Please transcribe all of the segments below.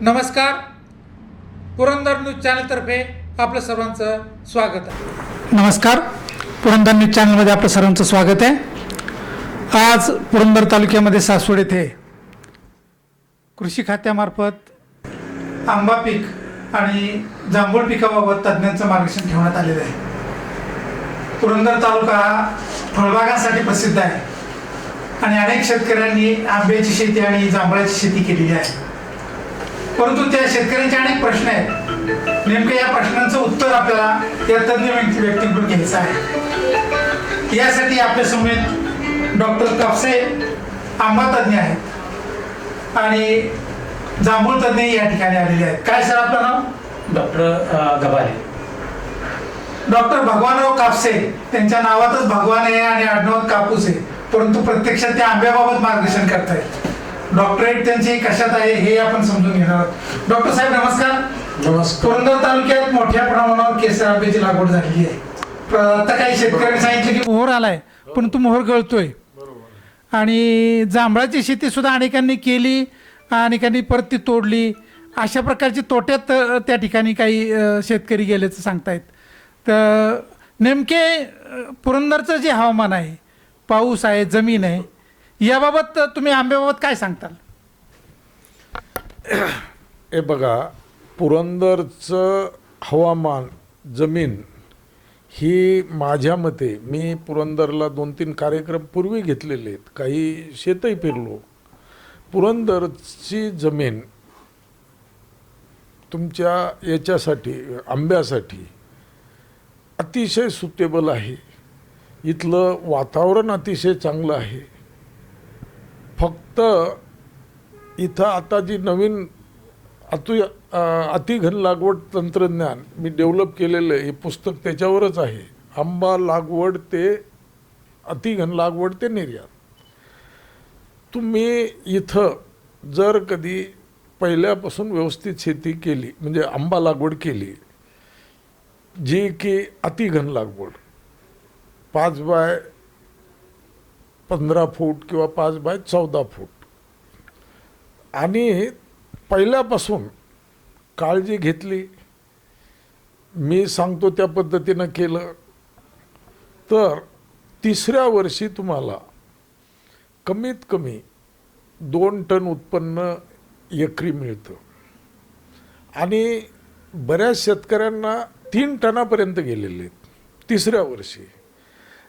नमस्कार. पुरंदर न्यूज चॅनलतर्फे आपलं सर्वांचं स्वागत आहे. नमस्कार. पुरंदर न्यूज चॅनलमध्ये आपलं सर्वांचं स्वागत आहे. आज पुरंदर तालुक्यामध्ये सासवड येथे कृषी खात्यामार्फत आंबा पीक आणि जांभूळ पिकाबाबत तज्ज्ञांचं मार्गदर्शन ठेवण्यात आलेलं आहे. पुरंदर तालुका हा फळबागांसाठी प्रसिद्ध आहे. आणि अनेक शेतकऱ्यांनी आंब्याची शेती आणि जांभळाची शेती केलेली आहे. परंतु त्या शेतकऱ्यांचे अनेक प्रश्न आहेत. नेमकं या प्रश्नांचं उत्तर आपल्याला या तज्ज्ञ व्यक्ती व्यक्तींकडून घ्यायचं आहे. यासाठी आपल्या समेत डॉक्टर कापसे आंबा तज्ज्ञ आहेत. आणि जांभूळ तज्ज्ञ या ठिकाणी आलेले आहेत. काय सर आपलं नाव? डॉक्टर गबाले. डॉक्टर भगवानराव कापसे. त्यांच्या नावातच भगवान आहे आणि आडनावात कापूस आहे. परंतु प्रत्यक्षात ते आंब्याबाबत मार्गदर्शन करतायत. डॉक्टरेट त्यांची कशात आहे हे आपण समजून घेणार आहोत. डॉक्टर साहेब नमस्कार. नमस्कार. पुरंदर तालुक्यात मोठ्या प्रमाणावर केसर आंब्याची लागवड झालेली आहे. आता काही शेतकऱ्यांनी सांगितलं की मोहर आलाय पण तो मोहर गळतोय. आणि जांभळाची शेती सुद्धा अनेकांनी केली अनेकांनी परत ती तोडली. अशा प्रकारची तोट्यात त्या ठिकाणी काही शेतकरी गेल्याचं सांगतायत. तर नेमके पुरंदरचं जे हवामान आहे पाऊस आहे जमीन आहे याबाबत तुम्ही आंब्याबाबत काय सांगताल? हे बघा पुरंदरचं हवामान जमीन ही माझ्या मते मी पुरंदरला दोन तीन कार्यक्रम पूर्वी घेतलेले आहेत. काही शेतही फिरलो. पुरंदरची जमीन तुमच्या याच्यासाठी आंब्यासाठी अतिशय सुटेबल आहे. इथलं वातावरण अतिशय चांगलं आहे. फक्त इथं आता जी नवीन अतु अतिघन लागवड तंत्रज्ञान मी डेव्हलप केलेलं आहे हे पुस्तक त्याच्यावरच आहे. आंबा लागवड ते अतिघन लागवड ते निर्यात. तुम्ही इथं जर कधी पहिल्यापासून व्यवस्थित शेती केली म्हणजे आंबा लागवड केली जी की अतिघन लागवड पाच बाय पंधरा फूट किंवा पाच बाय चौदा फूट. आणि पहिल्यापासून काळजी घेतली. मी सांगतो त्या पद्धतीनं केलं. तर तिसऱ्या वर्षी तुम्हाला कमीत कमी दोन टन उत्पन्न एकरी मिळतं. आणि बऱ्याच शेतकऱ्यांना तीन टनापर्यंत गेलेले आहेत. तिसऱ्या वर्षी.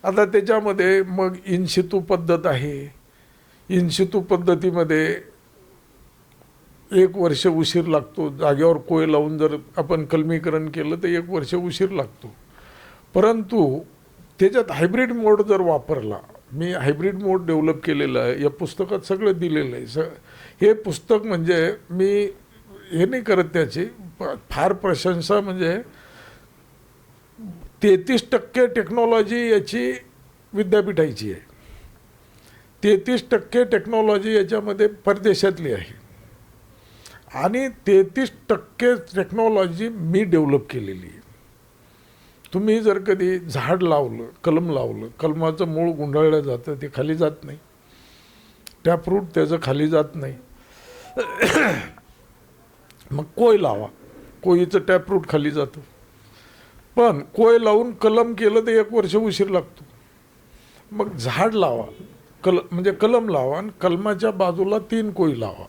आता त्याच्यामध्ये मग इनशितू पद्धत आहे. इनशितू पद्धतीमध्ये एक वर्ष उशीर लागतो. जागेवर कोय लावून जर आपण कलमीकरण केलं तर एक वर्ष उशीर लागतो. परंतु त्याच्यात हायब्रिड मोड जर वापरला मी हायब्रिड मोड डेव्हलप केलेलं आहे या पुस्तकात सगळं दिलेलं आहे. स हे पुस्तक म्हणजे मी हे नाही करत त्याची फार प्रशंसा म्हणजे तेहतीस टक्के टेक्नॉलॉजी याची विद्यापीठाची आहे. तेहतीस टक्के टेक्नॉलॉजी याच्यामध्ये परदेशातली आहे. आणि तेहतीस टक्के टेक्नॉलॉजी मी डेव्हलप केलेली आहे. तुम्ही जर कधी झाड लावलं कलम लावलं कलमाचं मूळ गुंडाळलं जातं ते खाली जात नाही. टॅपरूट त्याचं खाली जात नाही. मग कोय लावा? कोयीचं टॅपरूट खाली जातं. पण कोय लावून कलम केलं तर एक वर्ष उशीर लागतो. मग झाड लावा. कल म्हणजे कलम लावा आणि कलमाच्या बाजूला तीन कोई लावा.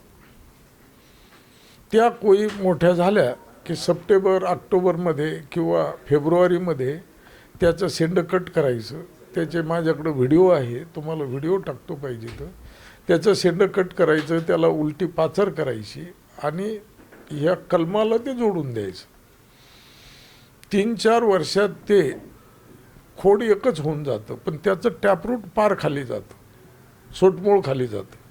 त्या कोई मोठ्या झाल्या की सप्टेंबर ऑक्टोबरमध्ये किंवा फेब्रुवारीमध्ये त्याचं सेंड कट करायचं. त्याचे माझ्याकडं व्हिडिओ आहे तुम्हाला व्हिडिओ टाकतो पाहिजे तर. त्याचं सेंड कट करायचं त्याला उलटी पाचर करायची आणि ह्या कलमाला ते जोडून द्यायचं. तीन चार वर्षात ते खोड एकच होऊन जातं. पण त्याचं टॅपरूट पार खाली जातं. सोटमूळ खाली जातं.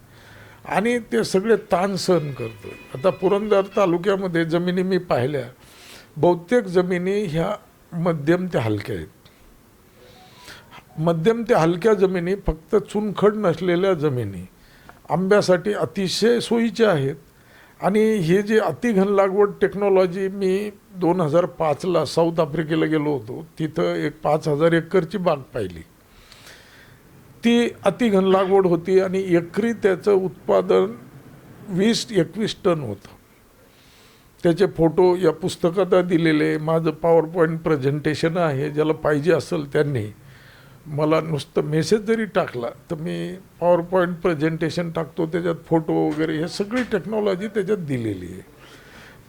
आणि ते सगळे ताण सहन करतं. आता पुरंदर तालुक्यामध्ये जमिनी मी पाहिल्या. बहुतेक जमिनी ह्या मध्यम ते हलक्या आहेत. मध्यम ते हलक्या जमिनी फक्त चुनखड नसलेल्या जमिनी आंब्यासाठी अतिशय सोयीच्या आहेत. आणि हे जे अतिघन लागवड टेक्नॉलॉजी मी दोन हजार पाचला साऊथ आफ्रिकेला गेलो होतो तिथं एक पाच हजार एकरची बाग पाहिली. ती अतिघन लागवड होती आणि एकरी त्याचं उत्पादन वीस एकवीस टन होतं. त्याचे फोटो या पुस्तकात दिलेले माझं पॉवर पॉईंट प्रेझेंटेशन आहे ज्याला पाहिजे असेल त्यांनी. मला नुसतं मेसेज जरी टाकला तर मी पॉवर पॉईंट प्रेझेंटेशन टाकतो त्याच्यात फोटो वगैरे हे सगळी टेक्नॉलॉजी त्याच्यात दिलेली आहे.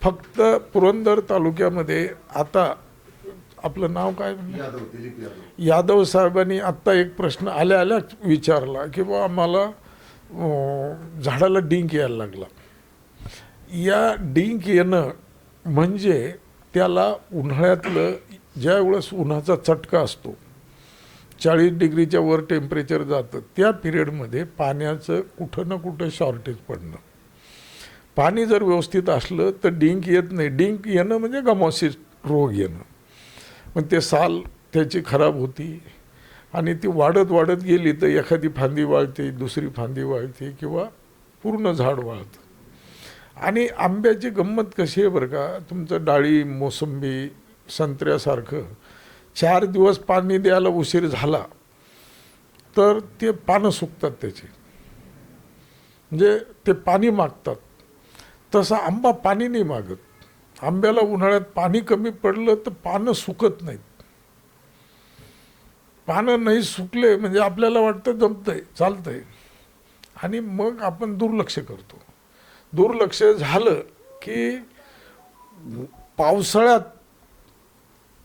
फक्त पुरंदर तालुक्यामध्ये आता आपलं नाव काय? यादव साहेबांनी आत्ता एक प्रश्न आल्या आल्या विचारला की बा आम्हाला झाडाला डिंक यायला लागला. या डिंक येणं म्हणजे त्याला उन्हाळ्यातलं ज्या वेळेस उन्हाचा चटका असतो चाळीस डिग्रीच्या वर टेम्परेचर जातं. त्या पिरियडमध्ये पाण्याचं कुठं ना कुठं शॉर्टेज पडणं. पाणी जर व्यवस्थित असलं तर डिंक येत नाही. डिंक येणं म्हणजे गमॉसिस रोग येणं. मग ते साल त्याची खराब होती आणि ती वाढत वाढत गेली तर एखादी फांदी वाळते दुसरी फांदी वाळते किंवा पूर्ण झाड वाळतं. आणि आंब्याची गंमत कशी आहे बरं का? तुमचं डाळी मोसंबी संत्र्यासारखं चार दिवस पाणी द्यायला उशीर झाला तर ते पानं सुकतात त्याचे. म्हणजे ते पाणी मागतात. तसा आंबा पाणी नाही मागत. आंब्याला उन्हाळ्यात पाणी कमी पडलं तर पानं सुकत नाहीत. पानं नाही सुकले म्हणजे आपल्याला वाटतं जमतंय चालतंय. आणि मग आपण दुर्लक्ष करतो. दुर्लक्ष झालं की पावसाळ्यात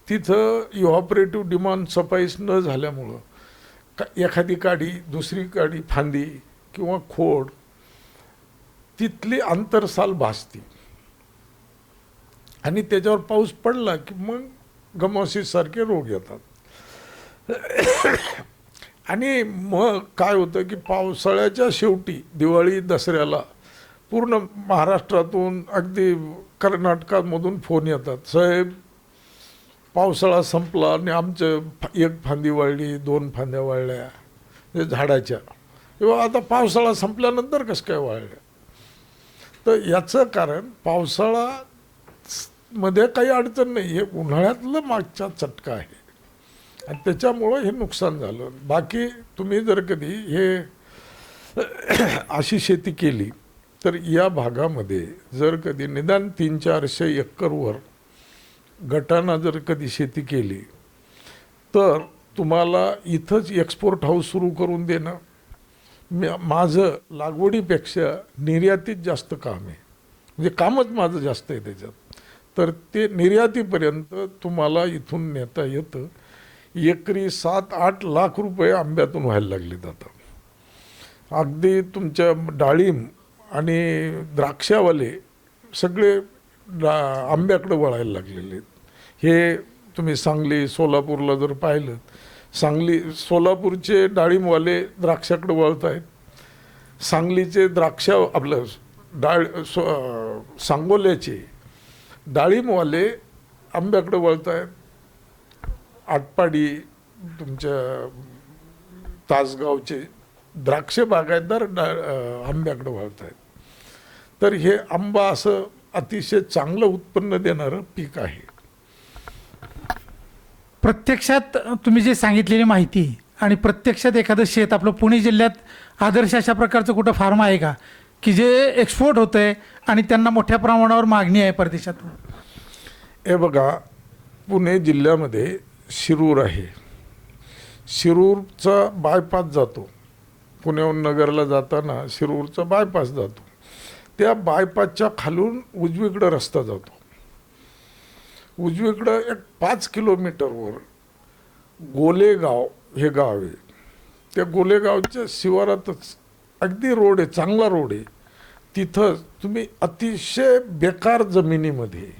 तिथं इव्हॉपरेटिव्ह डिमांड सफाईस न झाल्यामुळं का एखादी काडी दुसरी काडी फांदी किंवा खोड तिथली आंतरसाल भासती. आणि त्याच्यावर पाऊस पडला की मग गमॉसिससारखे रोग येतात. आणि मग काय होतं की पावसाळ्याच्या शेवटी दिवाळी दसऱ्याला पूर्ण महाराष्ट्रातून अगदी कर्नाटकामधून फोन येतात. साहेब पावसाळा संपला आणि आमचं एक फांदी वाळली दोन फांद्या वाळल्या म्हणजे झाडाच्या. किंवा आता पावसाळा संपल्यानंतर कसं काय वाळल्या तर याचं कारण पावसाळा मध्ये काही अडचण नाही हे उन्हाळ्यातलं मागचा चटका आहे. आणि त्याच्यामुळं हे नुकसान झालं. बाकी तुम्ही जर कधी हे अशी शेती केली तर या भागामध्ये जर कधी निदान तीन चारशे एकरवर गटानं जर कधी शेती केली तर तुम्हाला इथंच एक्सपोर्ट हाऊस सुरू करून देणं म- माझं लागवडीपेक्षा निर्यातीत जास्त काम आहे. म्हणजे कामच माझं जास्त आहे त्याच्यात. तर ते निर्यातीपर्यंत तुम्हाला इथून नेता येतं. एकरी सात आठ लाख रुपये आंब्यातून व्हायला लागले जातात अगदी तुमच्या डाळिंब आणि द्राक्षावाले सगळे डा आंब्याकडे वळायला लागलेले आहेत. हे तुम्ही सांगली सोलापूरला जर पाहिलं सांगली सोलापूरचे डाळिंबवाले द्राक्षाकडे वळत आहेत सांगलीचे द्राक्ष आपलं डाळ सो सांगोल्याचे डाळिंबवाले आंब्याकडे वळत आहेत आटपाडी तुमच्या तासगावचे द्राक्ष बागायतदार डा आंब्याकडे वळत आहेत तर हे आंबा असं अतिशय चांगलं उत्पन्न देणारं पीक आहे. प्रत्यक्षात तुम्ही जे सांगितलेली माहिती आणि प्रत्यक्षात एखादं शेत आपलं पुणे जिल्ह्यात आदर्श अशा प्रकारचं कुठं फार्म आहे का? की जे एक्सपोर्ट होतं आहे आणि त्यांना मोठ्या प्रमाणावर मागणी आहे परदेशातून. हे बघा पुणे जिल्ह्यामध्ये शिरूर आहे. शिरूरचा बायपास जातो. पुण्याहून नगरला जाताना शिरूरचा बायपास जातो. त्या बायपासच्या खालून उजवीकडं रस्ता जातो. उजवीकडं एक पाच किलोमीटरवर गोलेगाव हे गाव आहे. त्या गोलेगावच्या शिवारातच अगदी रोड आहे चांगला रोड आहे. तिथं तुम्ही अतिशय बेकार जमिनीमध्ये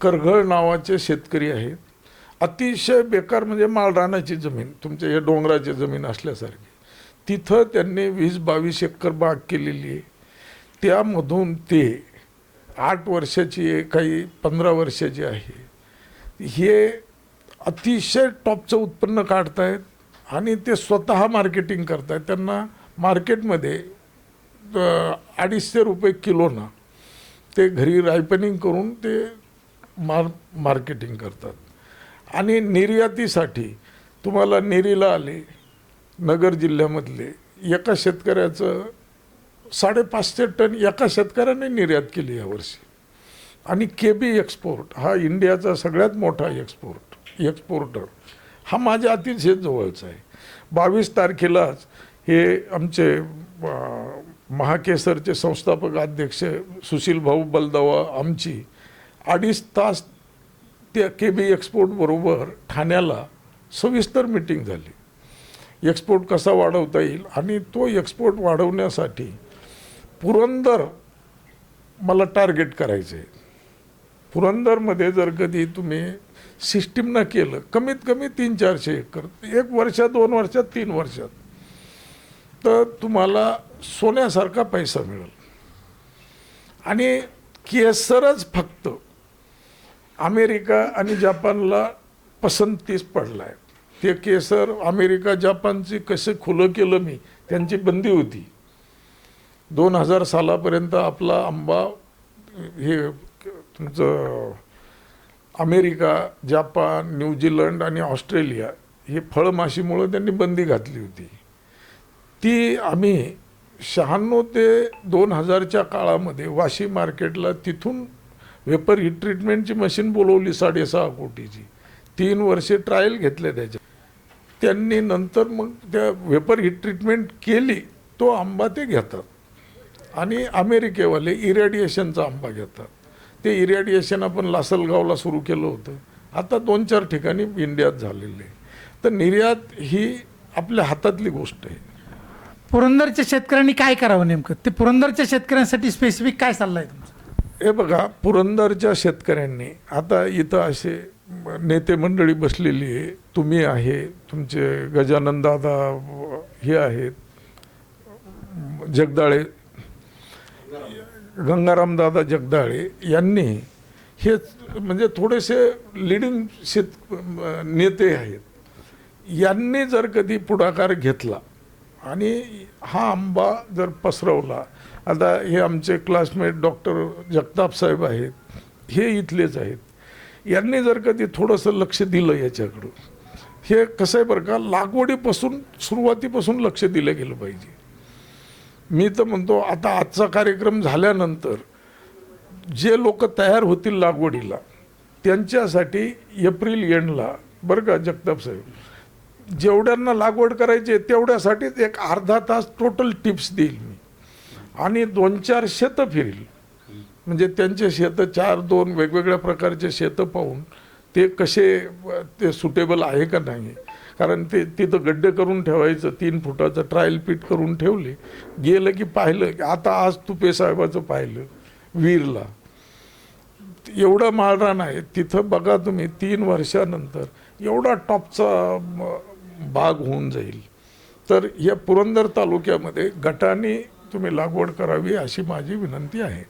करघळ नावाचे शेतकरी आहेत. अतिशय बेकार म्हणजे माळरानाची जमीन तुमच्या या डोंगराची जमीन असल्यासारखी. तिथं त्यांनी वीस बावीस एकर बाग केलेली आहे. त्यामधून ते आठ वर्षाची आहे काही पंधरा वर्षाची आहे. हे अतिशय टॉपचं उत्पन्न काढतायत आणि ते स्वतः मार्केटिंग करतायत. त्यांना मार्केटमध्ये अडीचशे रुपये किलोना ते घरी रायपनिंग करून ते मार मार्केटिंग करतात. आणि निर्यातीसाठी तुम्हाला नेरीला आले नगर जिल्ह्यामधले एका शेतकऱ्याचं साडेपाचशे टन एका शेतकऱ्याने निर्यात केली यावर्षी आणि के बी एक्सपोर्ट हा इंडियाचा सगळ्यात मोठा एक्सपोर्ट एक्सपोर्टर. हा माझ्या अतिशय जवळचा आहे. बावीस तारखेलाच हे आमचे महाकेसरचे संस्थापक अध्यक्ष सुशील भाऊ बलदावा आमची अडीच तास त्या के बी एक्सपोर्टबरोबर ठाण्याला सविस्तर मिटिंग झाली. एक्सपोर्ट कसा वाढवता येईल आणि तो एक्सपोर्ट वाढवण्यासाठी पुरंदर मला टार्गेट करायचं. आहे पुरंदरमध्ये जर कधी तुम्ही सिस्टीमनं केलं कमीत कमी तीन चारशे एकर एक वर्षात दोन वर्षात तीन वर्षात तर तुम्हाला सोन्यासारखा पैसा मिळेल. आणि केसरच फक्त अमेरिका आणि जपानला पसंतीस पडला आहे ते केसर अमेरिका जपानची कसं खुलं केलं मी त्यांची बंदी होती. दोन हजार सालापर्यंत आपला आंबा हे तुमचं अमेरिका जापान न्यूझीलंड आणि ऑस्ट्रेलिया हे फळमाशीमुळं त्यांनी बंदी घातली होती. ती आम्ही शहाण्णव ते दोन हजारच्या काळामध्ये वाशी मार्केटला तिथून वेपर ही ट्रीटमेंटची मशीन बोलवली साडेसहा कोटीची. तीन वर्षे ट्रायल घेतले त्याच्या त्यांनी नंतर मग त्या वेपर ही ट्रीटमेंट केली तो आंबा ते घेतात. आणि अमेरिकेवाले इरॅडिएशनचा आंबा घेतात. ते इरॅडिएशन आपण लासलगावला सुरू केलं होतं. आता दोन चार ठिकाणी इंडियात झालेले. आहे तर निर्यात ही आपल्या हातातली गोष्ट आहे. पुरंदरच्या शेतकऱ्यांनी काय करावं नेमकं? ते पुरंदरच्या शेतकऱ्यांसाठी स्पेसिफिक काय सल्ला आहे तुमचा? हे बघा पुरंदरच्या शेतकऱ्यांनी आता इथं असे नेते मंडळी बसलेली आहे. तुम्ही आहे तुमचे गजानन दादा हे आहेत. जगदाळे गंगारामदादा जगदाळे यांनी हे म्हणजे थोडेसे लिडिंग शेत नेते आहेत. यांनी जर कधी पुढाकार घेतला आणि हा आंबा जर पसरवला आता हे आमचे क्लासमेट डॉक्टर जगताप साहेब आहेत हे इथलेच आहेत. यांनी जर कधी थोडंसं लक्ष दिलं याच्याकडं हे कसं आहे बरं का लागवडीपासून सुरुवातीपासून लक्ष दिलं गेलं पाहिजे. मी तर म्हणतो आता आजचा कार्यक्रम झाल्यानंतर जे लोक तयार होतील लागवडीला त्यांच्यासाठी एप्रिल एंडला बरं का जगताप साहेब जेवढ्यांना लागवड करायची आहे तेवढ्यासाठीच एक अर्धा तास टोटल टिप्स देईल मी. आणि दोन चार शेतं फिरील. म्हणजे त्यांचे शेतं चार दोन वेगवेगळ्या प्रकारचे शेतं पाहून ते कसे ते सुटेबल आहे का नाही कारण ते तिथं गड्डे करून ठेवायचं तीन फुटाचं ट्रायल पीट करून ठेवले. गेलं की पाहिलं की आता आज तुपेसाहेबाचं पाहिलं वीरला एवढं माळरान आहे. तिथं बघा तुम्ही तीन वर्षानंतर एवढा टॉपचा भाग बाग होऊन जाईल. तर या पुरंदर तालुक्यामध्ये गटाने तुम्ही लागवड करावी अशी माझी विनंती आहे.